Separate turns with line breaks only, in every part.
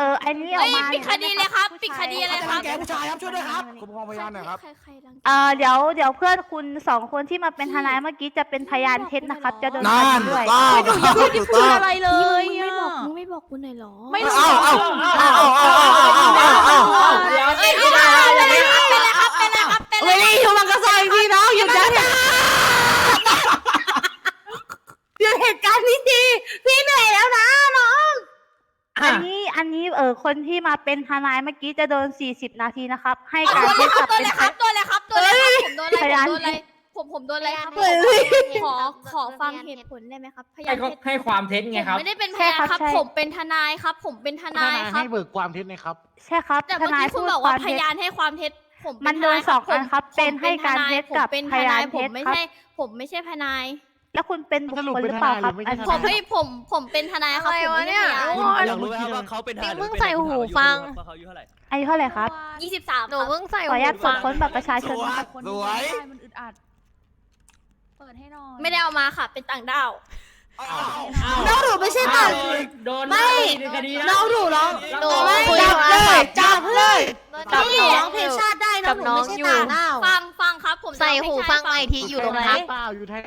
เอออันนี้ออ
เฮ้
ก
ย
มา
ปิดคดีเลยครับปิดคดีเลยครับ
แกผู้ชายครับช่วยด้วยครับ
คุ้มครองพยานหน่อยครับ
ใครใครรังแก
เออเดี๋ยวเดี๋ยวเพื่อนคุณสองคนที่มาเป็นทนายเมื่อกี้จะเป็นพยานเท็จนะครับ จะโดน
นั่
คดี
นถู
ด้ว
ก
ย
ต้องครับถูกต้อง
อะไรเลย
มึงไม่บอก
อะ
มึงไม่บอกกูหน่อยเหรอ
ไม่รู้
เอ้าเอ้าเอ้าเอ้าเอ้าเอ้าเอ้าเอ้าเอ้า
เดี๋ยว
เอ้ยเป็นไรครับเป็นไรครับเป็นไรครับเป็นไร
ไม่ได้อยู่มันก็ใส่พี่น้องหยุดนะหยุดเหตุการณ์นี้ทีพี่เหนื่อยแล้วนะน้อง
อันนี้อันนี้เออคนที่มาเป็นทนายเมื่อกี้จะโดน 40 นาทีนะครับ ให้
เอา
การ
ตัว
เท็
เล
จ
ยค
กั
รั
บบ
ตัว
เป็น
เลยครับตัวเลยครับตัวเลยครับผมโดนอะไรผมโดนอะไรผมผมโดนอะไรครับ
เฮ้ย
ขอขอฟังเหตุผลได้ไหมครับพยา
ให้
น
เขา
เท็จ
ให้ความเท็จไงครับ
ผมไม่ได้เป็นพยานครับ ผมเป็นทนายครับ ผมเป็นทนายครับ
ให้เบิกความเท็จนะครับ
ใช่ครับ
แต่
ท
เมื่อา
ย
กี้คุ
พู
ณ
ด
บอก
ค
ว่าวา
ม
พ
เท็จ
ยานให้ความเท็จ ผม
มันโดน
ทาย
สองอันครับ
ผม
เป็นให้การเท็จ
ผม
กับ
เป็น
พ
ท
ยาน
นายผ
เท็
ม
จ
ไม่
ครับ
ใช่ ผมไม่ใช่ทนาย
แล้วคุณเป็นบุค
สรุป
คล
เป็
ห
น
รือเปล่าครับ
ทนายหรือไม่ใช่
อัน
ผมไม่ผมผมเป็นทนายครับผมไม่ใช่พยาน
อยากรู้ไหมครับว่าเขาเป็นทหารหรือ
เพิ่ง
เป็น
ใส่หูฟัง
ว่าเขาอายุเท่าไหร่
อายุเท่าไหร่ครับ
ยี่สิบสาม
หนูเพิ่งใส่
ขออนุญาตตรว
ฟั
จค้นบัตรประชาชนนะครับ
สวย
มันอึดอัดเปิดให้หน่อย
ไม่ได้เอามาค่ะ เป็นต่างด้าว
น้องหนูไม่ใช่ต่าง
โดน
ไม่
ในคดีนะ
น้องหนูร้อง
หนู
ไม่
คุย
จับ
โทร
เล
ศั
ย
พท์
จับเลย
จับ
พี่
น้
หนู
อง
ร้องเพลงชาติได้น้
จั
อง
บ
หนู
น้อง
ไม่ใช่
อยู่
ต่างด้าว
ฟังฟังครับ ผมจะ
ใส่
ร้อ
หู
เพล
ฟัง
ชา
ใหม่
ติ
ทีอยู่ตรง
ไหน
ทับ
เปล่าอยู่ไทย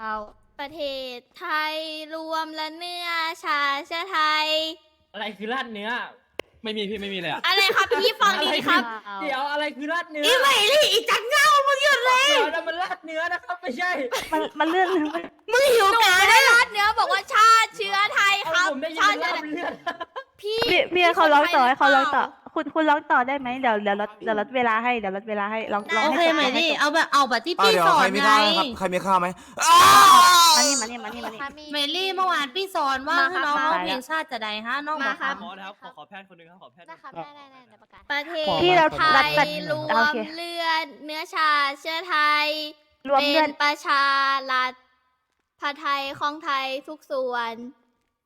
เปล่า
ประเทศไทยรวมและเนื้อชาเชื้อไทย
อะไรคือราดเนื้อ
ไม่มีพี่ไม่มีเลยอะ
อะไรครับพี่ฟังดีๆครับ
เดี๋ยวอะไรคือราดเนื้อ
อีไม่ลี่อีจังเงามึงหยุดเลย
เดี๋ยวนะมันราดเนื้อนะครับไม่ใช่
มันมันเลื่อน
มึงหิว
หนู
กา
ไม่
ได้
ได้รัดเนื้อบอกว่าชาติเชื้อไทยครับ
ผมได้ยิน
ชาติ
มัน
เชื้อ
ราด
ไทย
เลือด
พี่
พี่พี่เขาร้องต่อให้เขาร้องต่อ
พี่
คุณคุณร้องต่อได้ไหมเดี๋ยวเดี๋ยวลดเดี๋ยวลดเวลาให้เดี๋ยวลดเวลาให้ลองลอง
โอ
ให้
เค
จบ
ไหม
ให้
ลี่
จบ
เอาแบบเอาแบบที่
ป้า
พี่
เดี๋ยว
สอน
ใครมี
ไง
ข้าวครับใครมีข้าวไหม
มานี่มานี่มานี่มานี่
เมลี่เมื่อวานพี่สอนว่าให้น้องร้องเพลงชาติจะใดฮะน้องบอกครับ
หมอนะครับขอขอแพทย์คนหนึงครับขอแพทย์
นะครับได้ได้ได้เดี๋ยวประกาศ
ประเทศ
พี่เรา
ไท
รัด
ย
ตัด
รว
โอ
ม
เค
เลือดเนื้อชาติเชื้อไทย
รวม
เป็
เลื่อน
นประชารัฐพระไทยของไทยทุกส่วน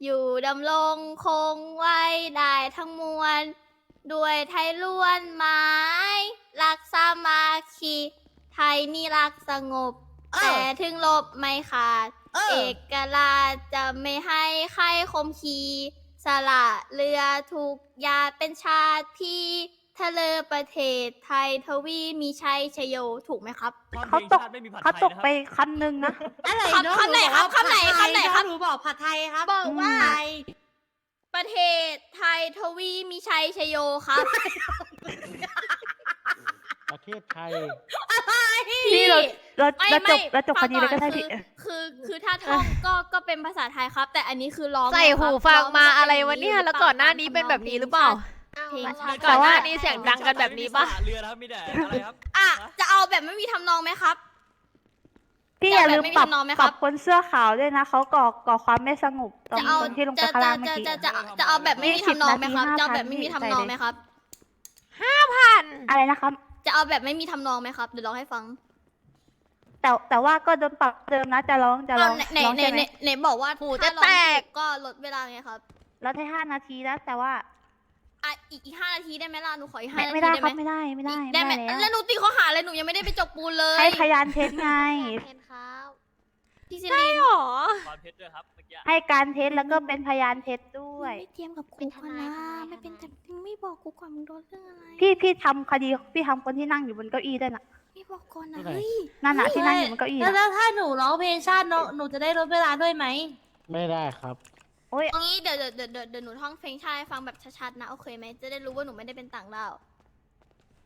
อยู่ดำรงคงไว้ได้ทั้งมวล ด้วยไทยล้วนไม้ รักสามัคคี ไทยนี่รักสงบ
เออ
แต่ถึงลบไม่ขาด
เอ
เอ
อ
กราชจะไม่ให้ใครคมขีสละเรือถูกยาเป็นชาติพี่ทะเลประเทศไทยทวีมีชัยชโยถูกไหมครับ
เขาตก
ไม่มีผัดไท
เขา
ย
ตก
นะครับ
ไปคำหนึ่งนะ
อะไร
คำ
น้อง
คำไหนครับ
บอกว่า
คำไหน
ผัดทย
คำไหนครับ
น้องหนูบอกผัดไทยครับ
บอกว่า
ผัดไทย
ประเทศไทยทวีมีชัยชโยครับ
ประเทศไทย
พี่เรา เรา
ไม่
เราจ
ไม่
บเราจบค
ฟัง
ดีเลยก็ได้
อน
พี่
คือคือคือถ้าท่องก็ก็เป็นภาษาไทยครับ แต่อันนี้คือร้อง
ใส่
ไงครับ
หูฟังมา
ร้
อะไร
เป็
วะเนี่ย
หรื
แล้ว
ปา
ก่อนหน้านี้เป็นแบบนี้หรือเปล่า
เพลงชาติ
แต่ว่า
ก่อนหน้านี้เสียงดังกันแบบนี้ปะ
เรือนะครับมีแต่อะไรครับ
อะจะเอาแบบไม่มีทำนองไหมครับ
พี่อย่าลืมปรับ
จะแบบไม่มีทำนองไหม
ป
ครั
รับบ คนเสื้อขาวด้วยนะเขาก่อก่อความไม่สงบตรง
จะเอา
ตรงที่ลงไป
จะ
ข้าง
จะ
ล่างเมื่อ
จะ
กี้
จะจะจะเอาแบบไม่มีทำนองไหมครับ
20
จะเอาแบบไม่มีทำนองไหมครับ
พัน
อะไรนะครับ
จะเอาแบบไม่มีทำนองไหมครับเดี๋ยวร้องให้ฟัง
แต่แต่ว่าก็โดนปรับเดิมนะจะร้องจะร้อง
เอาไหน
ร้อง
ไหน
ใช่ไห
ไห
ม
นไหนบอกว่า
หู
ถ้า
จะ
ร้อง
แตก
ถูก็ลดเวลาไงครับ
เราได้ห้านาทีแล้วแต่ว่า
อะอีกอีกห้านาทีได้ไหมล่ะหนูขออีกห้า
ไม่
นาที
ไม่ได้
ได้
ครับ
ไหม
ไม่ได้ไม่ได้
ได้ไหม
ไม่ได้
แล้
แล้วว
หนูตีข้อหาอะไรหนูยังไม่ได้ไปจกปูนเลย
ให้พยานเท็จไง
เห็นครับ
พี่ซิลิน
หรอ
ความเท็จด้วยครับเมื่อกี้
ให้การเท็จแล้วก็เป็นพยานเท็จด้วย
ไม่เตรียมกับกูก่อนนะไม่เป็นแต่ไม่บอกกูก่อนมึงโดนเรื่องอะไร
พี่พี่ทำคดีพี่ทำคนที่นั่งอยู่บนเก้าอี้ด้วยนะ
ไม่บอกก่อนนะ
ที่ไหน
เฮ้ย
นั่นน่ะที่นั่งอยู่บนเก้าอี้
แล้ว
น่ะ
แล้วถ้าหนูร้องเพลงชาติน้องหนูจะได้ลดเวลาด้วยไหม
ไม่ได้ครับ
โอ้ย
เอางี้เดี๋ยวเดี๋ยวเดี๋ยวเดี๋ยวเดี๋ยวหนูท่องเพลงชาติให้ฟังแบบชัดๆนะโอเคไหมจะได้รู้ว่าหนูไม่ได้เป็นต่างดาว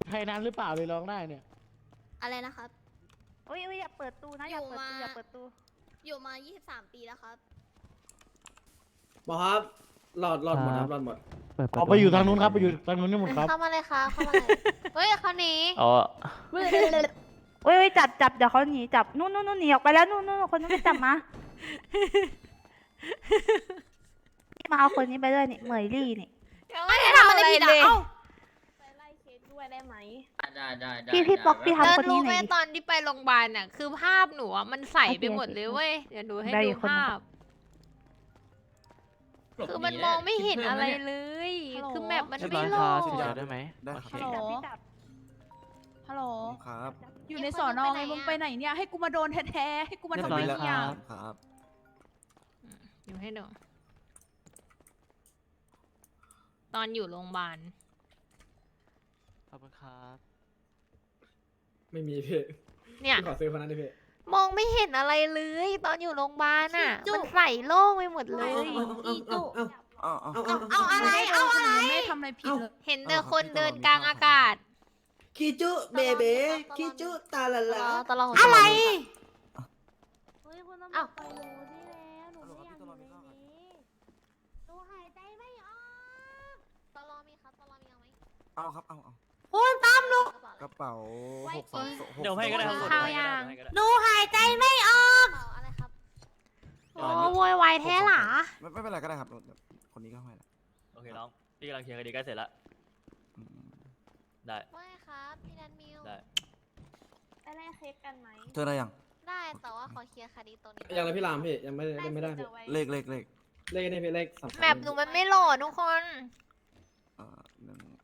ไทยนั้นหรือเปล่าเลยร้องได้เนี่ย
อะไรนะครับ
โอ้ยโอ้ยอย่าเปิดตู้นะอย่าเปิดตู้
อยู่มา
อย่าเปิดตู้
อยู่มา 23 ปีแล้วครับ
หมอครับหลอดหลอดหมดครับหลอดหมด
ออกไปอยู่ทางนู้นครับไปอยู่ทางนู้นนี่หมดครับ
เข้ามาเลยค่ะเข้ามาเลยเฮ้ยเขาหนี
อ๋อ
โอ้ยโอ้ยจับจับเดี๋ยวเขาหนีจับนู่นนู่นนู่นหนีออกไปแล้วนู่นนู่นคนนู้นไปจับมานี่ มาเอาคนนี้ไปด้วยนี่เหมยลี่นี่
ไม่ได้ทำอะไรผิดอะเอ้า
ไปไล่เคสด้วยได้ไหม
ได้ได้ได้
พี่พี่ป๊อกพี่
แล้ว
ทำคนนี้
รู้
ห
ไหม
น่อยดิ
ตอนที่ไปโรงพยาบาลน่ะ คือภาพหนูอะมันใสไปหมดเลยเว้ยเดี๋ยวดูให้
ได้
ดู
อีกคนหนึ่ง
ภาพ คือมันมองไม่เห็นอะไรเลยคือแมปมันไม่โหลด
ได้ไหม
ได้ค
ฮั
รั
ล
บ
โหล
พี่จับ
ฮัลโหล
ครับ
อยู่ในสอนอไงมึงไปไหนเนี่ย ให้กูมาโดนแท้ๆ ให้กูมา
เรีย
ทำ
บร้
ไม
อยแล้ว
เนี่ย
ครับ
อยู่ให้ดู ตอนอยู่โรงพยาบาล
ขอบคุณครับ
ไม่มีพี่
เนี่ย
พี่ขอซื้อคนนั้นดิพี่
มองไม่เห็นอะไรเลย ตอนอยู่โรงพยาบาลอะมันใส่โล่งไปหมดเลย
เอาเอาเอาเอา
เอาเอาอะไรเอาอะไร
ไม่ทำอะไรผิดเลย
เห็นแต่คนเดินกลางอากาศ
คิจุเบเบคิจุตาละละ
ตลอด
อะไร
เฮ้ยคุณตำรว
อ้า
จ
ว
ไปรู้นี่แล้วหนูไม่อยากอยู่ในนี้หนูหายใจไม่ออก
ตลอดมีครับตลอดมีเอาไหม
เอาครับเอาเอา
คุณตำรวจ
กระเป๋าหกสองหก
เดี๋ยวให้ก็ได้ครับ
ข้าวยัง
เดี๋วให้ก็ได้
หนูหายใจไม่ออก
กระเป๋าอะไรครับ
โอ้โวยวายแท้หรอ
ไม่ไม่เป็นไรก็ได้ครับ คนนี้ก็ให้ละ
โอเคน้องพี่กำลังเคลียร์คดีใกล้เสร็จแล้ว
อืม
ได้
ไม่ครับพี่นันมิว
ได้
ไปแลกเค้กกันไหม
เธอได้ยัง
ได้แต่ว่าขอเคลียร์คดีตรงนี้
ยังเลยพี่รามพี่ยังไม่ได้ยังไม่ได้พี่
เลขเลขเลข
เลขนี่พี่เลขสาม
แมปหนูมันไม่โหลดทุกคน
เอ่อ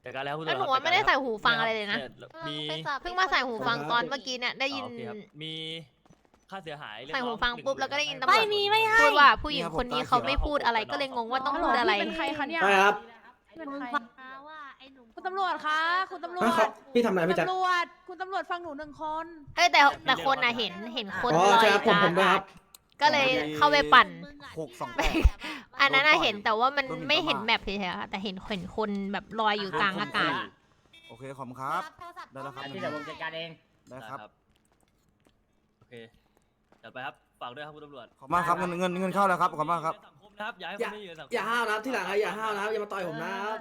หนึ่ง
จัดการแล้วคุณ
แล้วหนู
ตำรจ
ว่าไม่ได้ใส่หูฟังอะไรเลยนะ
มี
ไปจับ
เพิ่งมาใส่หูฟังตอนเมื่อกี้เนี่ยได้ยิน
โอเคครับมีค่าเสียหายเรียก
ใส่หู
ร้อ
ฟัง
หนึ่
ปุ๊บแล้วก็ได้ยินตำรวจ
ไม่มีไม่ให้
พูดว่าผู้หญิงคนนี้เขาไม่พูดอะไรก็เลยงงว่าต้องพูดอะไร
เป็นใครคะเนี่ย
ไปครับ
เป็นใคร
ว่าไอ้หนุ่ม
คุณตำรวจคะคุณตำรวจ
อะเขาพี่ทำอะไรพี่แจ็ค
ตำรวจคุณตำรวจฟังหนูหนึ่งคน
เอ้ยแต่แต่คนน่ะเห็นเห็นคน
อ๋อ
ลอย
ใช่
อ
ครับ
ยู่
ผมผมด้วย
กลางอา
ค
กา
รั
ศ
บ
ก็เลยเข้าไปปั่น
หกสองแปด
อันนั้นน่ะเห็นแต่ว่ามัน
ก็มี
ไม่เห็น
ประมาณ
แมปเฉยๆค่ะแต่เห็นเห็นคนแบบลอยอยู่กลางอากาศ
โอเคขอบคุณครับ ได้แล้วครับ
อันนี้เดี๋ยวผมจัดการเอง
ได้ครับ
โอเคเดี๋ยวไปครับฝากด้วยครับคุณตำรวจ
ขอบคุณมากครับเงินเงินเงินเข้าแล้วครับขอบคุณมากครับ
สังคมนะครับอย่าให้
อ
ค
ย่าน
ไม่อยู่ในสังคม
อย่าห้าวนะที่หลังอะอย่าห้าวนะอย่ามาต่อยผมนะครับ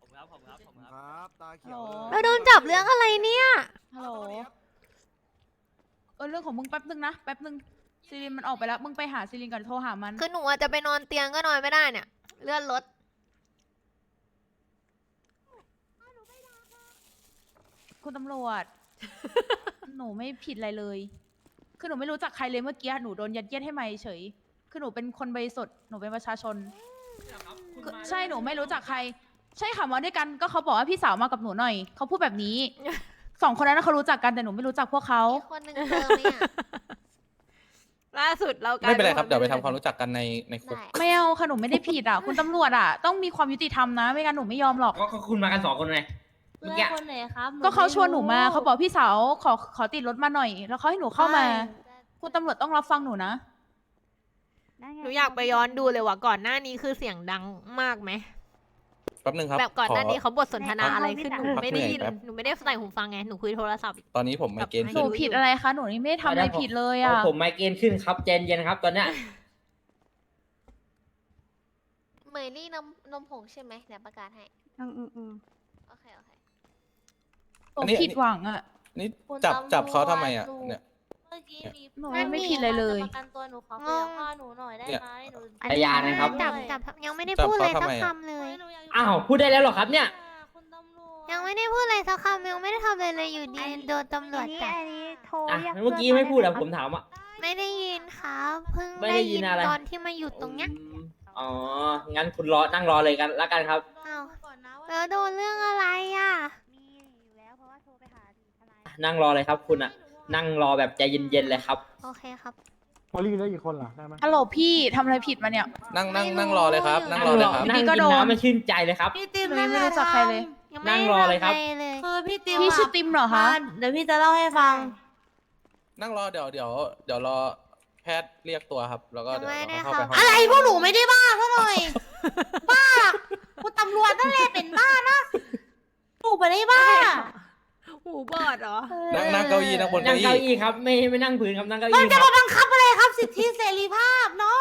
ขอบคุณครับขอบคุณครับขอบคุณ
ค
ครับ
รับ ตาเขียว
ฮัลโหล
แล้วโดนจับเรื่องอะไรเนี่ย
ฮัลโหล เออเรื่องของมึงแป๊บนึงนะ แป๊บนึง ซีรินมันออกไปแล้ว มึงไปหาซีรินก่อนโทรหามัน
คือหนูอาจจะไปนอนเตียงก็นอนไม่ได้เนี่ย เลื่อนรถ
คุณตำรวจ หนูไม่ผิดอะไรเลย คือหนูไม่รู้จักใครเลยเมื่อกี้ หนูโดนยัดเยียดให้มาเฉย คือหนูเป็นคนบริสุทธิ์ หนูเป็นประชาชนคือใช่ หนูไม่รู้จักใคร ใช่ค่ะมาด้วยกัน ก็เขาบอกว่าพี่สาวมากับหนูหน่อย เขาพูดแบบนี้ สองคนนั้นนะเขารู้จักกันแต่หนูไม่รู้จักพวกเขา
มีคนหนึ่งเจอไหมอะ
ล่าสุดเรากลาย
ไม่เป็นไรครับ
ค
เดี๋ยวไปทำความรู้จักกันในในคุก
ได้
ไม่เอาค่ะหนูไม่ได้ผิดอะ คุณตำรวจอะ ต้องมีความยุติธรรมนะ ไม่งั้นหนูไม่ยอมหรอก
ก็ก็คุณมากันสองคนไงเมื่อ
เพื่
กี้
อนคนไหนครับ
ก็เขาชวนหนูมาเขาบอกพี่สาวขอขอติดรถมาหน่อย แล้วเขาให้หนูเข้ามา คุณตำรวจต้องรับฟังหนูนะ
หนูอยากไปย้อนดูเลยว่าก่อนหน้านี้คือเสียงดังมากไหม
แป๊บนึงครับ
แบบก่อนหน้านี้
ข
เขาบทสนทนาอะไรขึ้นหนู
พัก
ไม่ได้
เหนื่อย
ยิน
แป๊บ
หนูไม่ได้ใส่หูฟังไง หนูคุยโทรศัพท์
ตอนนี้ผมไมเกรน
ห
ขึ้
นู
น
ผิดอะไรคะ หนูนี่ไม่ได้ทำอะไรผิดเลยอะ
ผมไมเกรนขึ้นครับเจนเย็นครับ ตอนเนี้ย
เหมยลี่นมนมผงใช่ไหมเดี๋ยวประกาศให้
อืมอืมอืม
โอเค โอเค
หนูผิดหวังอะ
นี่จับจับเขาทำไมอะเนี่ย
เมื่อกี้มี
หนูไม่ผิดอะไรเลย
ประกันตัวหนูขอคุยกับพ่อหนูหน่อยได้
เนี่ย
ไหมหนู
พยานนะครับ
จับจับยังไม่ได้
จับ
พูดเลย
เขา
สั
ทำ
ก
ไมอะ
คำเลย
หนูอยาก
อ้าวพูดได้แล้วเหรอครับเนี่ย
คุณตำรวจ
ยังไม่ได้พูดอะไรสักคำยังไม่ได้ทำอะไรเลยอยู่ดีโดนตำรวจจับ
อันนี้โทร
อะ
เรียก
เมื่อกี้ไม่พูดอะผมถามอะ
ไม่ได้ยินครับเพิ่ง
ไม่ได้ยินอะไร
ตอนที่มาอยู่ตรงเนี้ย
อ๋อ งั้นคุณรอนั่งรอเลยกันละกันครับ
อ้าว
ก่อนนะว่า
แล้วโดนเรื่องอะไรอะ
มีอยู่แล้วเพราะว่าโทรไปหาทนาย
นั่งรอเลยครับคุณอะ นั่งรอแบบใจเย็นๆเลยครับ
โอเคครับ
พอลี่ได้กี่คนล่ะได้ไหม
ฮัลโหลพี่ทำอะไรผิดมาเนี่ย
นั่งนั่ง
ไม่รู้
นั่งรอเลยครับ นั่งรอ
นั่ง
เล
ร
ย
อ
ครับ
นั่ง
พี่
กิ
ก็
น
โดน
น้ำมันชื่นใจเลยครับ
พี่ติม
หนูยังไม่รู้จักใครเลย
ยังไม่
นั่ง
ได้
รอเลยครับ
ทำะไเลย
คือพี่ติม
พี่
อะ
ชื่อติมเหรอคะ
เดี๋ยวพี่จะเล่าให้ฟัง
นั่งรอเดี๋ยวเดี๋ยวเดี๋ยวรอแพทย์เรียกตัวครับ แล้วก็เดี๋ยว
ยังไม่ได้
เราเข้าไป
ค่ะ
ห้อง
อะไรพวกหนูไม่ได้บ้าซะหน่อย บ้าคุณตำรวจนั่นแหละเป็นบ้านะหนูไม่ได้บ้า
หูบอดเหรอ
นั่งนั่งเก้าอี้นั่งบน
นั่
เก้างอี้
เก้าอี้ครับ ไม่ไม่นั่งพื้นครับนั่งเก้า
มัน
อี้ค
จะ
รับ
มาบังคับอะไรครับสิทธิเสรีภาพเนาะ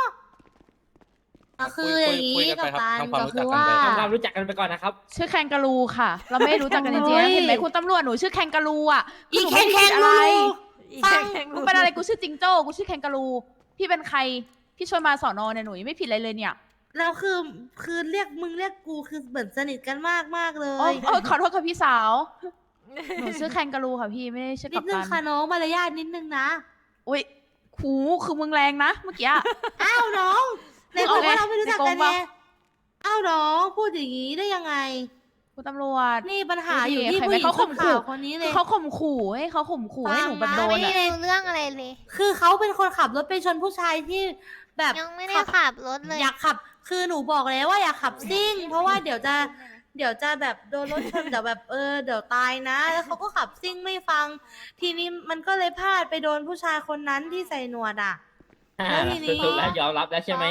อะคืออย่าง
คุย
นี้
กัน
กับ
ไปครับ
การ
ทำความ
ก็
รู้
คื
จัก
อ
กัน
ว่า
ไป
ทำความรู้จักกันไปก่อนนะครับ
ชื่อแคนการูค่ะ เราไม่รู้จักกันจริง
เฮ้ย
ๆเห็นไหมคุณตำรวจหนูชื่อแคนการูอะ
อี
หนู
แค
ไม่
น
ได้
แค
ผิ
น
ดอะไร
ฟัง
กูเป็นอะไรกูชื่อจิงโจ้กูชื่อแคนการูพี่เป็นใครพี่ชวนมาสอนอเนี่ยหนูยังไม่ผิดอะไรเลยเนี่ย
แล้วคือคือเรียกมึงเรียกกูคือเหมือนสนิทกันมากมากๆเล
โอ้
ย
โอ้ขอโทษค่ะพี่สาว หนูชื่อแคนการูค่ะพี่ไม่ได้ชื่อ
นิ
กั
ด
บ
นึง
ตัน
ค่ะน้องมารยาทนิดนึงนะ
อุ้ยหูคือมึงแรงนะเมื่อกี้อะ
อ้าวน้องใน
เอา
บอก
ไง
ว่าเราไม่รู้จักกัน
ในกรงปะ
ไงอ้าวน้องพูดอย่างนี้ได้ยังไง
คุณตำรวจ
นี่ปัญหาอยู่
ดูดิ
ที่
ใคร
ผู้
ไม่
หญิง
เขาข่มขู่
ขาวคนนี้เล
คือยเขาข่มขู่ให้เขาข่มขู่ให้หนูแบบโด
ฟั
น
ง
ไม่
นะ
อะ
ได้รู้เรื่องอะไรเลย
คือเขาเป็นคนขับรถไปชนผู้ชายที่แบบ
ยังไม่ได้
ขับ
ขับรถเลย
อยากขับ คือหนูบอกแล้วว่าอย่าขับซิ่ง เพราะว่าเดี๋ยวจะ เดี๋ยวจะแบบโดนรถชน เดี๋ยวแบบเออเดี๋ยวตายนะแล้วเขาก็ขับซิ่งไม่ฟัง ทีนี้มันก็เลยพลาดไปโดนผู้ชายคนนั้นที่ใส่หนวดอะ
อ่า
แล้วทีนี้
สุดๆแล้วยอมรับแล้วใช่ไหม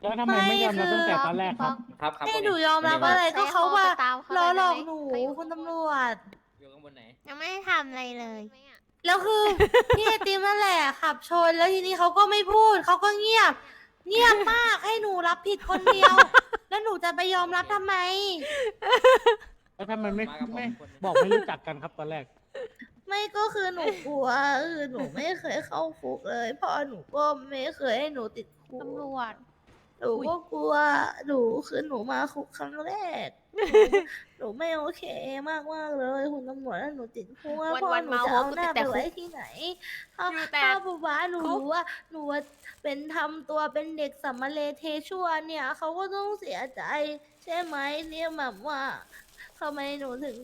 แล้วทำไมไม่ยอมรับตั้งแต่ตอนแรกครับ
ครับครับ
ให้
ผม
หนูยอมรับ
วัน
อะไร
นี้
ก็เขาว่า
ตามเขา
ล้อ
ไป
หลอก
ได้ไหม
หนู
ไปอยู่
คุณตำรวจ
อยู่ข้างบนไหน
ยังไม่ได้ทำอะไรเลย
แล้วคือ พี่ไอติมนั่นแหละขับชนแล้วทีนี้เขาก็ไม่พูดเขาก็เงียบ เงียบมากให้หนูรับผิดคนเดียว แล้วหนูจะไปยอมรับทำไม
แล้วทำไมไม่
มากับผม
ไม่
คนหนึ่ง
บอกไม่รู้จักกันครับตอนแรก
ไม่ก็คือหนูกลัวคือหนูไม่เคยเข้าคุกเลยพ่อหนูก็ไม่เคยให้หนูติดคุก
ตำรวจ
หนูก็กลัวหนูคือหนูมาคุกครั้งแรก หนูไม่โอเคมากมากๆเลย คุณตำรวจแล้วหนูติดคุกอะ
วัน
พ่อ
วัน
หนู
เมา
จะ
หัว
เอา
กู
หน้า
ติดแต่
ไปไว้
คุก
ที่ไหนถ้า
อยู่แต่
ถ้าบูบ้าหนู
คุก
รู้ว่าหนูเป็นทำตัวเป็นเด็กสัมมาเลเทชั่วเนี่ยเขาก็ต้องเสียใจ ใช่ไหมเนี่ยแบบว่าทำไมหนูถึง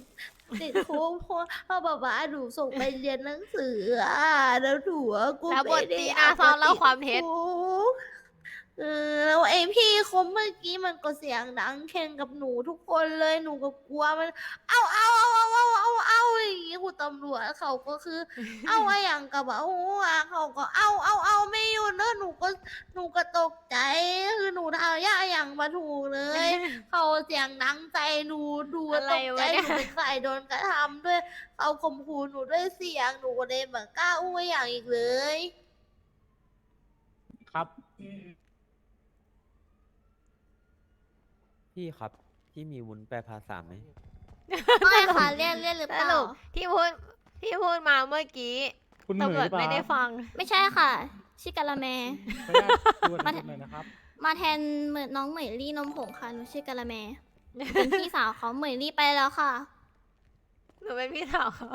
ติดคุกเพราะเพราะบ้าหนูส่งไปเรียนหนังสืออะแล้วหนูอะกู
แล้วบ
ไม่
ท
ได้
ตี
อย
หน้ากซองเล่า
ติด
ความเท็จ
คุกเออแล้วไอพี่ คมเมื่อกี้มันก็เสียงดังแข่งกับหนูทุกคนเลยหนูก็กลัวมัน เอาเอาเอาเอาเอาเอาเอาอย่างงี้คุณตำรวจเขาก็คือ เอาไอ้อย่างกับว่าโอ้อะเขาก็เอาเอาเอาไม่หยุดเนอะหนูก็หนูก็ตกใจคือหนูทำย่าอย่างมาถูกเลย เขาเสียงดังใจหนูดู
อะไร
ตกใจ
วะเนี่
ห
ย
นูเป็นฝ่ายโดนกระทำด้วยเขาข่มขู่หนูด้วยเสียงหนูก็เลยแบบกล้าอู้ไว้อย่างอีกเลย
ครับ
พี่ครับ พี่มีวุ้นแปลภาษาไหม
ไม่ค่ะเรียกเรียกหรือ
ส
เปล่า
รุปที่พูดที่พูดมาเมื่อกี้
คุณเหมย
ตำรวจ
หรือเปล่า
ไม่ได้ฟัง
ไม่ใช่ค่ะ ชิกาลาแม
ไม่ได้ตรวจ
มา
หน่อยนะครับ
มาแทนเหมือนน้องเหมยลี่นมผงค่ะหนูชื่อกาลาแมเป็นพี่สาวเขาเหมยลี่ไปแล้วค่ะ
หนูเป็นพี่สาวเขา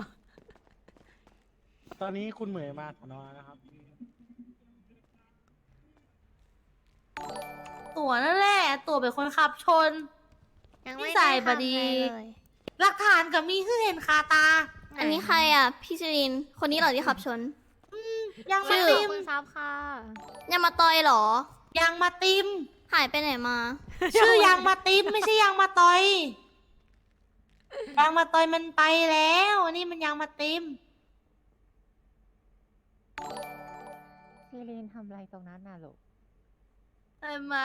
ตอนนี้คุณเหมยมาสอนอนะครับ
ตัวนั่นแหละ ตัวเป็นคนขับชน
ยังไม่
นิสัย
ได้
บดี
ทำอะไรเลย
หลักฐานกับมีคือเห็นคาตา
อันนี้ใครอะ พี่ชริน คนนี้เหรอที่ขับชน
ยัง
ชื่
มา
อ
ติม
คุณทราบค่ะ
ยังมาตอยเหรอ
ยังมาติม
หายไปไหนมา
ชื่อยังมาติมไม่ใช่ยังมาตอยยังมาตอยมันไปแล้วอันนี่มันยังมาติม
พี่ลีนทำอะไรตรงนั้นน่ะลูก
ใช่ไหม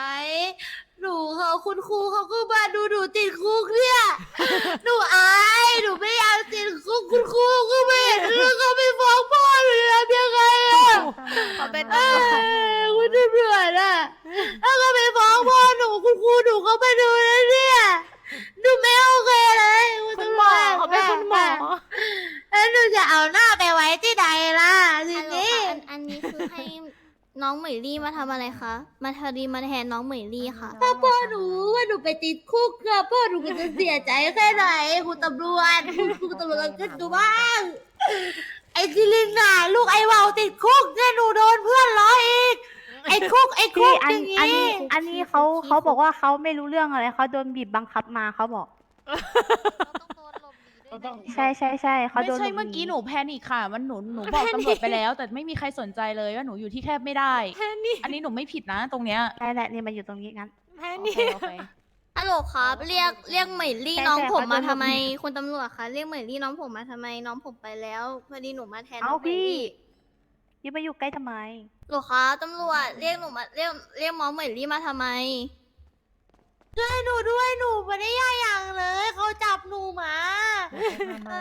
หนูเขาคุณครูเขาก็มาดูหนูติดคุกเนี่ย หนูอยหนูไม่อยากติดคุกคุณครูก็ไม่เห็นแล้วก็ไม่ฟ้องพ่อหนูทำยังไงอะ
เขาเป็น
เอ้ยคุณตำรวจอะแล้วก็ไปฟ้องพ่อหนูคุณครูหนูก็มาดูแล้วเนี่ย หนูไม่โอเคเลยคุณ
คุณ
ตำ
ห
ร
ม
ว
อ
จ
เขาเป็นคุณหมอ
แล้วหนูจะเอาหน้าไปไว้ที่ใดล่ะที
ฮัลโหล
นี้
ค่ะอันอันนี้คือให้น้องเหมยลี่มาทำอะไร คะ มาทดีมาแทนน้องเหมยลี่ค่ะ
ถ้าพ่อหนูว่าหนูไปติดคุกอะพ่อหนูก็จะเสียใจแค่ไหนคุณตำรวจคุณคุณตำรวจก็ดูบ้างไอ้จิลินน่ะลูกไอ้วาวติดคุกเนี่ยหนูโดนเพื่อนล้ออีกไอ้คุกไอ้คุ
พี่
ก
อั
อนย่าง
อัน
งี้
นี้อันนี้เขาเขาบอกว่าเขาไม่รู้เรื่องอะไรเขาโดนบีบบังคับมาเขาบอก
ก็ต้อง
ใช่ใช่ใช่เขา
ไม่
โดน
ใช่
ลบ
เมื่อกี้
นี
หนูแพนิคค่ะ มันหนูหนูบอกตำรวจไปแล้ว แต่ไม่มีใครสนใจเลยว่าหนูอยู่ที่แคบไม่ได้
แพนี่
อันนี้หนูไม่ผิดนะ ตรงเนี้ย
ใช่แหละนี่มันอยู่ตรงนี้งั้น
แพ
โอ
นี่
เคโอเค
ฮัลโหลครับเรียกเรียกเหมยลี่
ใช่
น้อง
ใช่
ผม
เขา
มา
โดน
ทำไม
ลบหนี
คุณตำรวจคะเรียกเหมยลี่น้องผมมาทำไมน้องผมไปแล้วพอดีหนูมาแทนน้
เอา
องเหมย
พี่
ลี่
ยี่มาอยู่ใกล้ทำไม
หรอคะตำรวจเรียกหนูมาเรียกเรียกหมอเหมยลี่มาทำไม
ช่วยหนูด้วยหนูไม่ได้ย่าอย่างเลยเขาจับหนูมา
ทำอะไร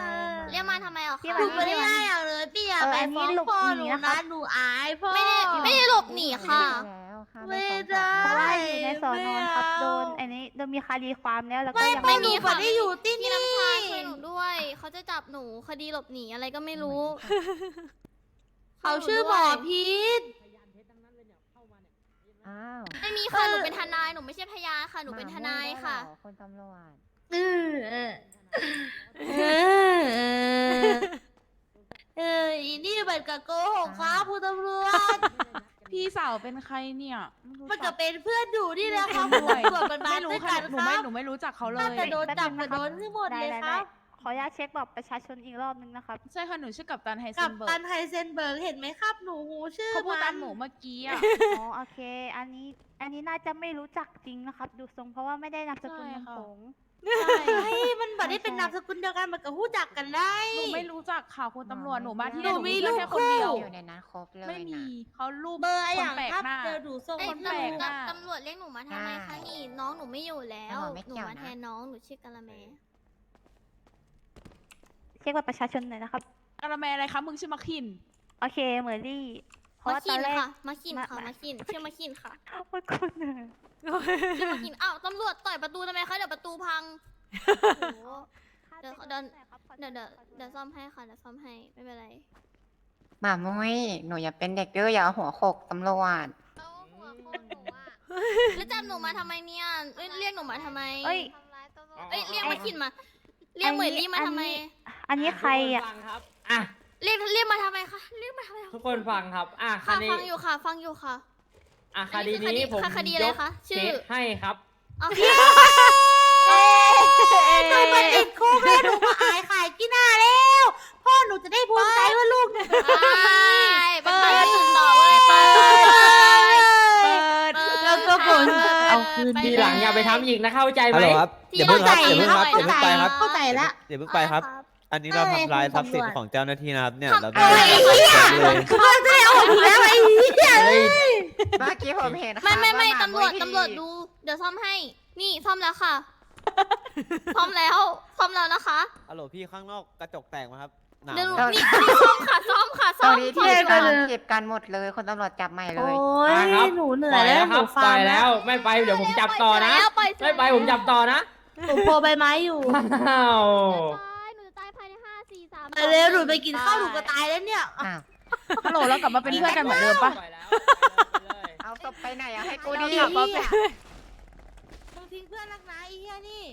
เรียกมาทำไมเหรอ
พี่
คะ
หนู
มา
ไม่ได้ย่าอย่างเลยพี่อย่า
เออ
ไป
อันนี้
ฟ้อง
หลบ
พ่อ
ห
ห
นี
นู
นะครั
นะ
บ
หนูอายพ่อ
ไม่ได้ไม่ได้หลบหนีค่ะ
แล้วค่ะ
ไม่
ฟ้อง
ได้
เพราะว่าอยู่ในสอนอนครับ
ไม่เอา
โดนอันนี้โดนมีคดีความแล้วแล้วก็
ไม่
ยัง
ไม่
ไม่
มี
มี
ค่ะ
ค่ะได้อยู่ที่
พี่
นี่
น้ำชาช่วยหนูด้วย เขาจะจับหนูคดีหลบหนีอะไรก็ไม่รู้
เขาชื่อหมอพีท
อ้าว
ไม่มีค่ะ หนูเป็นทนาย หนูไม่ใช่พยานค่ะ หนูเป็นทนายค่ะ
คนตำรวจ
เออเออเออเออเอออีนี่มันก็โกหกครับคุณตำรวจ
พี่สาวเป็นใครเนี่ยไรู้
มัน
จั
ก็เป็นเพื่อนหนูนี่แหละครับ
ด้วย
ตำรวจมันมา
ไม่รู้
ด้วย
ค่ะ
กัน
หนู
ค
ไม่
รับ
หนูไม่รู้จักเขาเล
น่ายจะโดนจับกับโดนทั้งหมดเลย
ได้
ครับ
ได้ข ออนุญาตเช็คแบบประชาชนอีกรอบนึงนะครับ
ใช่ค่ะหนูชื่อกัปตันไฮเซ
กับ
นเบิร์
ตั
ก
นไฮเซนเบิร์กเห็นไหมครับหนูหูชื่อ
เขาพูดตาม
น
หนูเมื่อกี้อะ
อ๋อโอเค อันนี้อันนี้น่าจะไม่รู้จักจริงนะครับ ดูทรงเพราะว่าไม่ได้นามสกุล
ใช่
มัน
ค่ะ
ผง
ใช่
เฮ้ยมันบัดได้เป็นนามสกุลเดียวกันมันก็หู้จักกันได้
หนูไม่รู้จักข่าวคุณตำรวจหนูมาที่
หนู
นี่
มี
เพื่อน
ลูก
แค่คนเดียว
คู่
อยู่ในนั้นครบเลย
ไม่มีเขารูป
เบอร์
ค
อนย่าง
แปลก
ครับ
หน้า
เดี๋ยวดูทรง
เอ้ย
คนแป
ตำ
ล
รว
ก
จ
หน้า
ตำรวจเรียกหนูมาทำไมคะนี่น้องหนูไม่อยู่แล้ว
ตำรวจไม่
หนู
เกี่ยว
มา
นะ
แทนน้องหนูชื่อกะละแม
เช็คว่าประชาชนหน่อยนะครับ
กะละแมอะไรคะมึงชื่อมักคิน
โอเคเหมอรี่เพราะ
มา
ว่าต
คิ
อน
น
แรก
ค่ะ มาคิน
มา
ค่ะ
มา
มาคินชื่อมาคินค่ะ
โอ้ยคุณเหนื่อย
ชื่อมาคิน อ้าว ตำรวจต่อยประตูทำไมคะ เดี๋ยวประตูพัง โอ้โห เดี๋ยวเดี๋ยว เดี๋ยวเดี๋ยวเดี๋ยวซ่อมให้ค่ะ เดี๋ยวซ่อมให้ ไม่เป็นไร
หมามุ้ยหนูอย่าเป็นเด็กดื้ออย่าเอาหัวโขกตำรวจ
เอาหัวโคนหนูอะแล้วจับหนูมาทำไมเนี่ยเอ้ยเรียกหนูมาทำไม
เอ้ย
เอ้ย เรียกมาคินมา เรียกเหมยลี่มาทำไม
อันนี้ ใครอะ
ฟังครับอะ
เรียกเรียกมาทำไมคะเรียกมาทำไมคะ
ทุกคนฟังครับอะค
ค่ะ
ดี
ฟังอยู่ค่ะ ฟังอยู่ค่ะ
อะค
อัน
ดี
นี้คือคดี
นี้ผม
ค่ะคดีอะไร
ยก
คะชื่อ
เคสให้ครับ
โอเค
หนูมาติดคุกแล้วหนูมาอายขายกินหน้าแล้วพ่อหนูจะได้ภูมิใจว่าลูกหนูเป็น
ไปไปไปตื่นต่อเว้ยไป
เปิด
แล้วก็ผลเอาคืน
ไป
ทีหลังอย่าไปทำอีกนะเข้าใจไหม
ฮัลโหลครับ
ที่
อย่าเพิ่งครับ
เข้า
อย่า
ใจ
เพิ่งครับอย่าเพิ่งไปครับ
เข้าใจละ
อย่าเพิ่งไปครับ อันนี้เรา
อะไร
ทำลาย
คุณ
ทรัพย์สิน
ตำรวจ
ของเจ้าหน้าที่นะครับเนี่ย
ทำ
เรา
อะไร
ไม่ได้
เนี่ย
เลย
คือพ่อจะได้เอาอีกแล้วไอ้เหี้ย
เฮ้ย
เมื่อกี้ผมเห็น
ไม่ไม่ไม่
ค่ะ
ตำรวจ
หามุ้ย
ตำรวจดู เดี๋ยวซ่อมให้ นี่ซ่อมแล้วค่ะ ซ่อมแล้วซ่อมแล้วนะคะ
ฮัลโหลพี่ข้างนอกกระจกแตกมาครับหนาว
เดี๋ยว
ไหม
นี่นี่ซ่อมค่ะซ่อมค่ะ
ต
ซ่
อ
อนม
นี้
ซ่อ
ที่
ม
การเก็บกันหมดเลย คนตำรวจจับใหม่เล
โอ้
ย
ย
มาครับ
หนูเหนื่
ป
อ
ล่
ย
อย
แล้
แล้วว
ห
ครับปล่
นูฟั
องย
แล้
แล้ว วไม่ไปเดี๋ยวผมจับต่อนะ
แล้วปล่อยเสร็จ
ไม่ไป
แล้ว
ผมจับต่อนะ
หนูโปรใบไม้อยู่
อ้าว
หนู
ไปเร็วหนูไปกินข้าวหนูก็ตายแล้วเนี่ย
อ้าว
ฮัลโหลเรากลับมาเป็นเพื่อนกันเหมือนเดิมปะ
ปล่อยแล้วไปเลย
เอาศพไปไหนอะให้กู
ไอ้
ดี
เหี้ยมึงทิ้งเพื่อนรักนะไอ้เหี้ยนี่